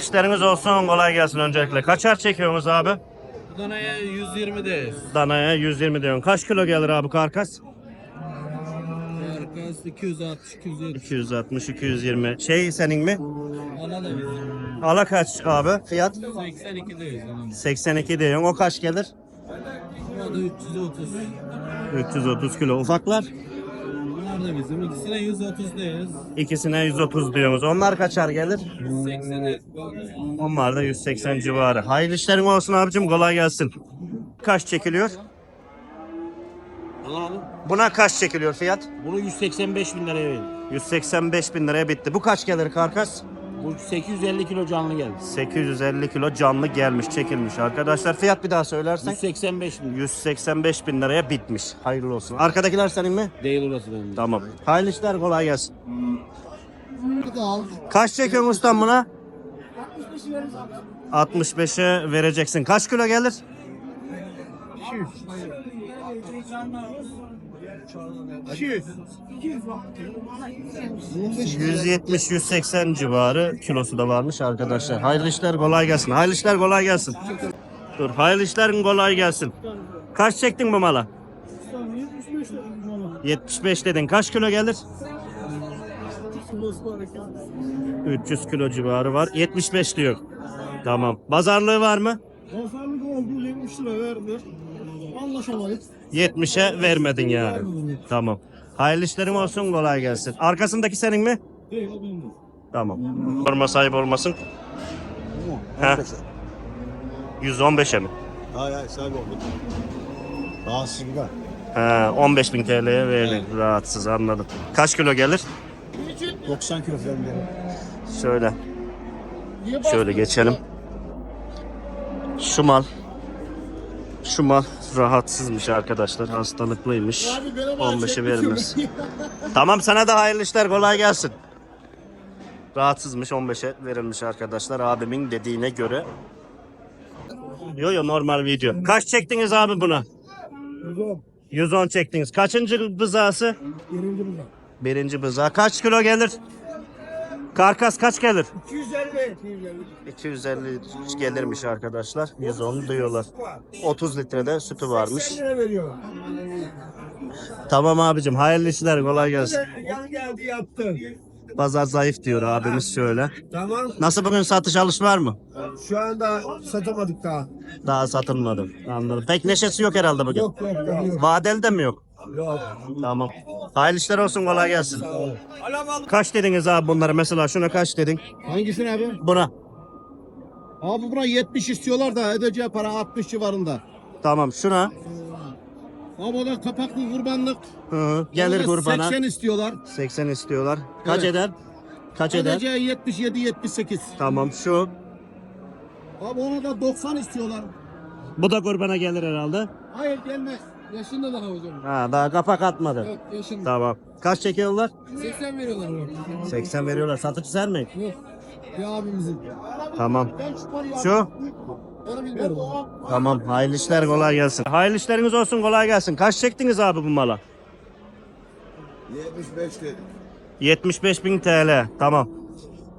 İşleriniz olsun kolay gelsin öncelikle. Kaçar çekiyorsunuz abi? Danaya 120 de. Danaya 120 diyorsun. Kaç kilo gelir abi karkas? Arkası 260 270. 260 220. Şey senin mi? Ana da bizim. Ala kaç abi? Fiyat 82 deyiz. onun. 82 diyorsun. O kaç gelir? O da 330. 330 kilo. Ufaklar da bizim. İkisine 130 deyiz. ikisine 130 diyorsunuz. Onlar kaçar gelir? 180'e. Onlar da 180 civarı. Hayırlı işlerin olsun abicim. Kolay gelsin. Kaç çekiliyor? Alalım. Buna kaç çekiliyor fiyat? Bunu 185 bin liraya verin. 185 bin liraya bitti. Bu kaç gelir karkas? Bu 850 kilo canlı geldi. 850 kilo canlı gelmiş, çekilmiş arkadaşlar. Fiyat bir daha söylersen. 185 bin. 185 bin liraya bitmiş. Hayırlı olsun. Arkadakiler senin mi? Değil orası benim. Tamam. Hayırlı işler kolay gelsin. Kaç çekiyorsun ustam buna? 65'e vereceksin. Kaç kilo gelir? 170-180 civarı kilosu da varmış arkadaşlar. Hayırlı işler kolay gelsin. Hayırlı işler kolay gelsin. Dur hayırlı işlerin kolay gelsin. Kaç çektin bu mala? 75 dedin. Kaç kilo gelir? 300 kilo civarı var. 75 diyor. Tamam. Pazarlığı var mı? Pazarlık oldu 70 lira verdi. Anlaşamayız. 70'e vermedin yani. Tamam. Hayırlı işlerin olsun kolay gelsin. Arkasındaki senin mi? Değil o benim. Tamam. Forma sahip olmasın. He. 115'e mi? Hayır hayır sahibi oldu. Rahatsız bir He, 15 bin TL'ye verdik. Rahatsız anladım. Kaç kilo gelir? 90 kilo falan verin. Şöyle. Şöyle geçelim. Şu mal. Şu mal rahatsızmış arkadaşlar. Hastalıklıymış. 15'e verilmez. Tamam sana da hayırlı işler kolay gelsin. Rahatsızmış 15'e verilmiş arkadaşlar abimin dediğine göre. Yo yo normal video. Kaç çektiniz abi buna? 110. 110 çektiniz. Kaçıncı bızası? Birinci burada. Birinci bıza. Kaç kilo gelir? Karkas kaç gelir? 250. 250. 250 gelirmiş arkadaşlar. 110 diyorlar. 30 litrede sütü varmış. 80 lira veriyor. Tamam abicim hayırlı işler kolay gelsin. Yan geldi yaptı. Pazar zayıf diyor abimiz şöyle. Tamam. Nasıl bugün satış alış var mı? Şu anda satamadık daha. Daha satılmadı. Anladım. Pek neşesi yok herhalde bugün. Yok yok. Yok. Vadeli de mi yok? Tamam. Hayırlı işler olsun kolay gelsin. Kaç dediniz abi bunlara mesela şuna kaç dedin? Hangisini abi? Buna. Abi buna 70 istiyorlar da edeceği para 60 civarında. Tamam şuna. Ama o da kapaklı kurbanlık. Hı hı. Gelir Ona kurbana. 80 istiyorlar. 80 istiyorlar. Kaç Evet. eder? Kaç eder? Edeceği 77 78. Tamam şu. Abi ona da 90 istiyorlar. Bu da kurbana gelir herhalde. Hayır gelmez. Yaşında daha hocam. Ha daha kapak atmadı. Yok yaşında. Tamam. Kaç çekiyorlar? 80 veriyorlar ona. 80 veriyorlar. Satıcı sen mi? Yok. Bir abimizin. Tamam. Şu. Onu bilmiyorum. Tamam. Hayırlı işler kolay gelsin. Hayırlı işleriniz olsun kolay gelsin. Kaç çektiniz abi bu mala? 75 dedim. 75 bin TL. Tamam.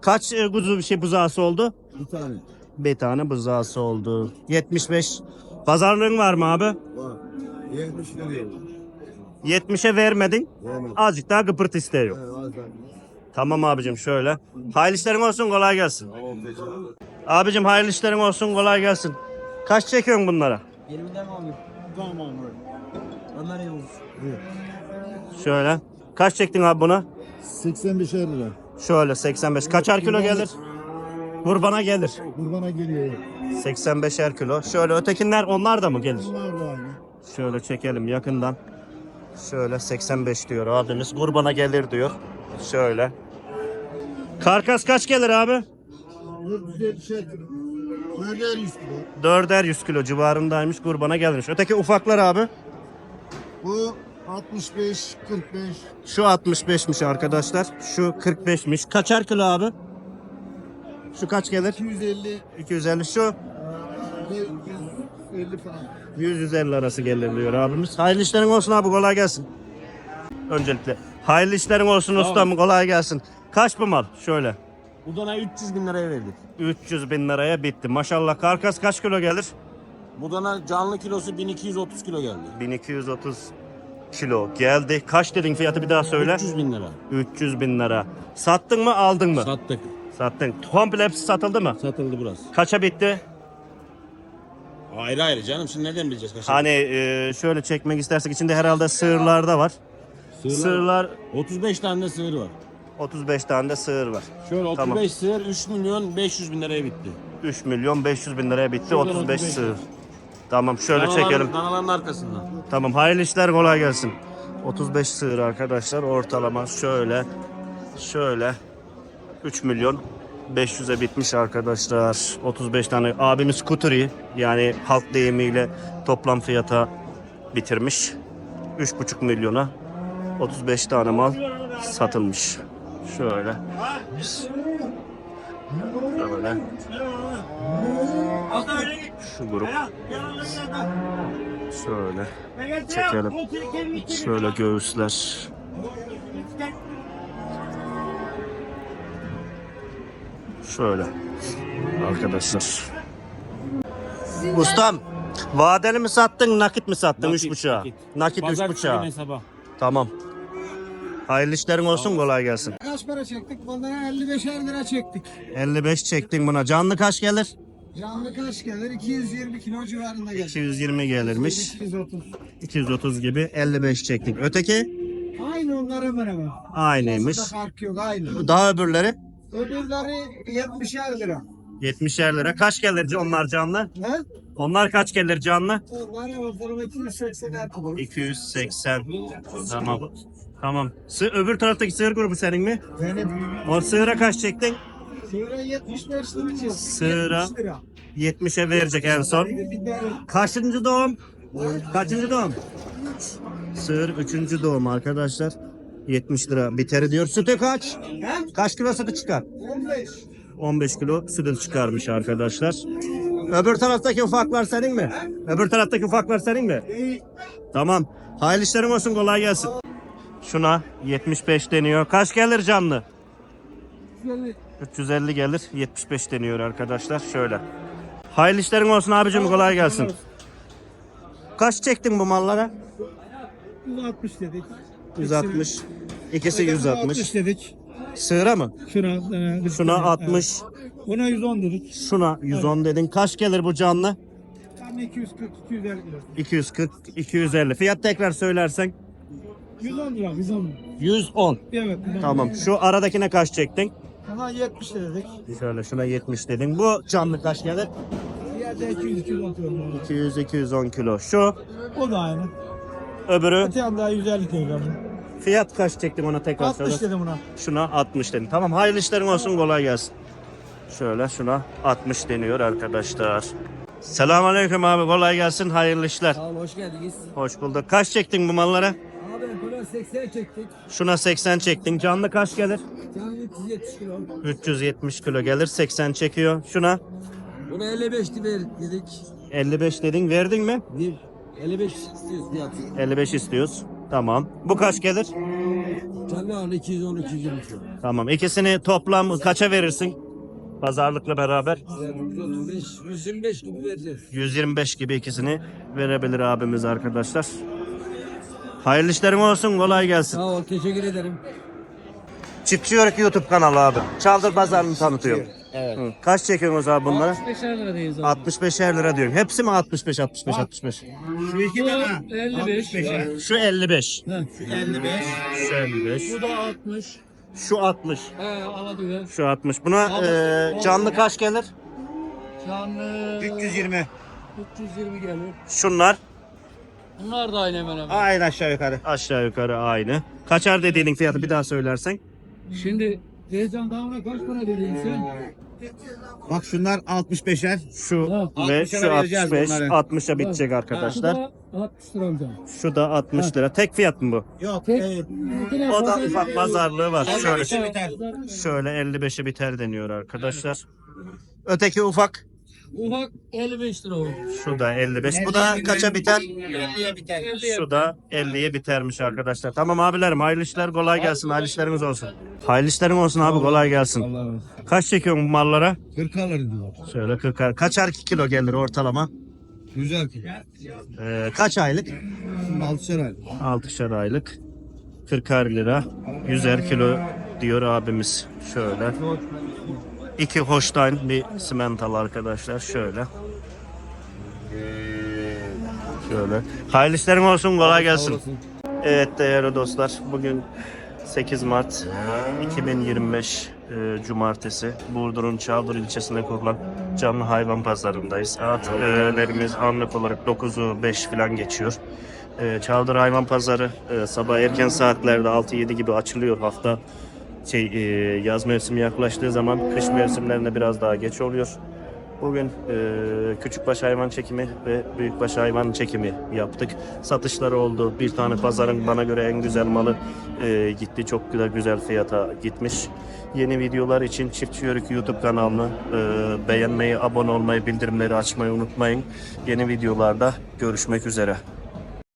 Kaç e, kuzu bir şey buzağısı oldu? Bir tane. Bir tane buzağısı oldu. 75. Pazarlığın var mı abi? Var. 70 liraya. 70'e vermedin. Vermedim. Azıcık daha gıpırt istiyor. Evet, az daha. Tamam abicim şöyle. Hayırlı işlerin olsun kolay gelsin. Tamam teşekkür ederim. Abicim hayırlı işlerin olsun kolay gelsin. Kaç çekiyorsun bunlara? 20'den mi alıyor? Tamam abi. Onlar iyi olur. Şöyle. Kaç çektin abi buna? 85 lira. Şöyle 85. Kaçar kilo gelir? Kurbana gelir. Kurbana geliyor. 85'er kilo. Şöyle ötekinler onlar da mı gelir? Bunlar da aynı. Şöyle çekelim yakından. Şöyle 85 diyor abimiz. Kurbana gelir diyor. Şöyle. Karkas kaç gelir abi? 450 şey. Nerede 100 kilo? 4'er 100 kilo civarındaymış kurbana gelmiş. Öteki ufaklar abi. Bu 65, 45. Şu 65'miş arkadaşlar. Şu 45'miş. Kaçar kilo abi? Şu kaç gelir? 250, 250. Şu 150 falan. 100-150 arası gelir diyor abimiz. Hayırlı işlerin olsun abi kolay gelsin. Öncelikle. Hayırlı işlerin olsun ustam kolay gelsin. Kaç bu mal? Şöyle. Bu dana 300 bin liraya verdik. 300 bin liraya bitti. Maşallah karkas kaç kilo gelir? Bu dana canlı kilosu 1230 kilo geldi. 1230 kilo geldi. Kaç dedin fiyatı bir daha söyle. 300 bin lira. 300 bin lira. Sattın mı aldın mı? Sattık. Sattın. Komple hepsi satıldı mı? Satıldı burası. Kaça bitti? Ayrı ayrı canım şimdi nereden bileceğiz kaç? Hani e, şöyle çekmek istersek içinde herhalde sığırlar da var. Sığırlar- Sığırlar 35 tane de sığır var. 35 tane de sığır var. Şöyle 35 Tamam. sığır 3 milyon 500 bin liraya bitti. 3 milyon 500 bin liraya bitti. Şuradan 35 35 sığır. Tamam şöyle Danaların- çekelim. Danaların arkasından. Tamam hayırlı işler kolay gelsin. 35 sığır arkadaşlar ortalama şöyle şöyle 3 milyon 500'e bitmiş arkadaşlar. 35 tane abimiz kuturi yani halk deyimiyle toplam fiyata bitirmiş. 3,5 milyona 35 tane mal satılmış. Şöyle. Şöyle. Şu grup. Şöyle. Çekelim. Şöyle göğüsler. Şöyle. Arkadaşlar. Ustam. Vadeli mi sattın, nakit mi sattın? Nakit, üç buçuğa. nakit. Nakit üç Pazartesi buçuğa. günü sabah. Tamam. Hayırlı işlerin olsun, kolay gelsin. Kaç para çektik? Bunlara 55'er lira çektik. 55 çektin buna. Canlı kaç gelir? Canlı kaç gelir? 220 kilo civarında gelir. 220 gelirmiş. 230. 230 gibi 55 çektik. Öteki Aynı onlara hemen. aynıymış. Fark yok aynı. Daha öbürleri Öbürleri 70'er lira. 70'er lira. Kaç gelir onlar canlı? Ne? Onlar kaç gelir canlı? Ortalama 280'er kilo. 280. Tamam. Tamam. Sı öbür taraftaki sığır grubu senin mi? Benim. O sığıra kaç çektin? Sığıra 75 lira. Sığıra. 70 lira. 70'e verecek en son. Kaçıncı doğum? Kaçıncı doğum? Sığır üçüncü doğum arkadaşlar. 70 lira biteri diyor. Sütü kaç? Kaç kilo sütü çıkar? 15. 15 kilo sütü çıkarmış arkadaşlar. Öbür taraftaki ufaklar senin mi? Öbür taraftaki ufaklar senin mi? Tamam. Hayırlı işlerin olsun kolay gelsin. Şuna 75 deniyor. Kaç gelir canlı? 350 gelir. 75 deniyor arkadaşlar. Şöyle. Hayırlı işlerin olsun abicim kolay gelsin. Kaç çektin bu mallara? 160 dedik. 160. İkisi 160. dedik. Sığıra mı? Şuna, e, Şuna 60. Ona 110 dedik. Şuna 110 dedin. Kaç gelir bu canlı? Tam 240 250 lira. 240, 250. Fiyat tekrar söylersen 110 lira 110 lira. 110. Evet. 110 Tamam. Şu aradakine kaç çektin? Ona 70 lira dedik. Şöyle şuna 70 dedin. Bu canlı kaç gelir? Diğerde 200 210 lira. 200 210 kilo. Şu O da aynı. Öbürü Öte yanda 150 kilo. fiyat kaç çektin ona tekrar 60 söyle. dedim buna. Şuna 60 dedin. Tamam hayırlı işlerin olsun kolay gelsin. Şöyle şuna 60 deniyor arkadaşlar. Selamünaleyküm abi kolay gelsin hayırlı işler. Sağ ol, hoş geldiniz. Hoş bulduk. Kaç çektin bu mallara? Abi buna 80 çektik. Şuna 80 çektin. Canlı kaç gelir? Can 370 kilo. 370 kilo gelir. 80 çekiyor. Şuna Buna 55 ver dedik. 55 dedin. Verdin mi? Bir 55 istiyoruz fiyatı. 55 istiyoruz. Tamam. Bu kaç gelir? Canlı ağırlı 210 220 kilo. Tamam. İkisini toplam kaça verirsin? Pazarlıkla beraber Yani 135 125 gibi vereceğiz. 125 gibi ikisini verebilir abimiz arkadaşlar. Hayırlı işlerin olsun. Kolay gelsin. Sağ ol, teşekkür ederim. Çiftçi Yörük YouTube kanalı abi. Çaldır pazarını tanıtıyor. Evet. Hı. Kaç çekiyorsunuz abi bunlara? 65 lira 65 lira diyorum. Hepsi mi 65 65 65? Şu iki tane. 55. Şu 55. 55. Şu 55. Bu da 60. Şu 60. He. Şu 60. Buna e, canlı kaç gelir? Canlı 320. 320 gelir. Şunlar Bunlar da aynı hemen hemen. Aynı aşağı yukarı. aşağı yukarı aynı. Kaçar dediğinin fiyatı bir daha söylersen? Şimdi Teyzem damına kaç para dedin sen? Bak şunlar 65'er. Şu Ha. ve 60'a şu vereceğiz 65 bunları. 60'a bitecek arkadaşlar. Bu da 60 lira hocam. Şu da 60 lira. Tek fiyat mı bu? Yok. Tek- Evet. O da ufak pazarlığı var. Şöyle Şöyle biter. şöyle 55'i biter deniyor arkadaşlar. Öteki ufak Ufak 55 lira o. Şu da 55. Bu da kaça biter? 50'ye biter. Şu da 50'ye bitermiş arkadaşlar. Tamam abilerim hayırlı işler kolay gelsin. Hayırlı işleriniz olsun. Hayırlı işlerin olsun abi kolay gelsin. Allah Kaç çekiyorsun bu mallara? 40 alır diyor. Şöyle 40 kaçar kilo gelir ortalama? Güzel ki. Ee, kaç aylık? 6 ay. 6'şer aylık. 40 lira. 100'er kilo diyor abimiz. Şöyle. İki Holstein bir simental arkadaşlar. Şöyle. Şöyle. Hayırlı işlerin olsun kolay gelsin. Evet değerli dostlar bugün 8 Mart 2025 e, Cumartesi Burdur'un Çağdır ilçesinde kurulan canlı hayvan pazarındayız. Saatlerimiz anlık olarak 9'u 5 falan geçiyor. E, Çağdır Hayvan Pazarı e, sabah erken saatlerde 6-7 gibi açılıyor hafta. Şey, e, yaz mevsimi yaklaştığı zaman kış mevsimlerinde biraz daha geç oluyor. Bugün e, küçükbaş hayvan çekimi ve büyükbaş hayvan çekimi yaptık. Satışları oldu. Bir tane pazarın bana göre en güzel malı e, gitti. Çok güzel güzel fiyata gitmiş. Yeni videolar için Çiftçi Yörük YouTube kanalını e, beğenmeyi, abone olmayı, bildirimleri açmayı unutmayın. Yeni videolarda görüşmek üzere.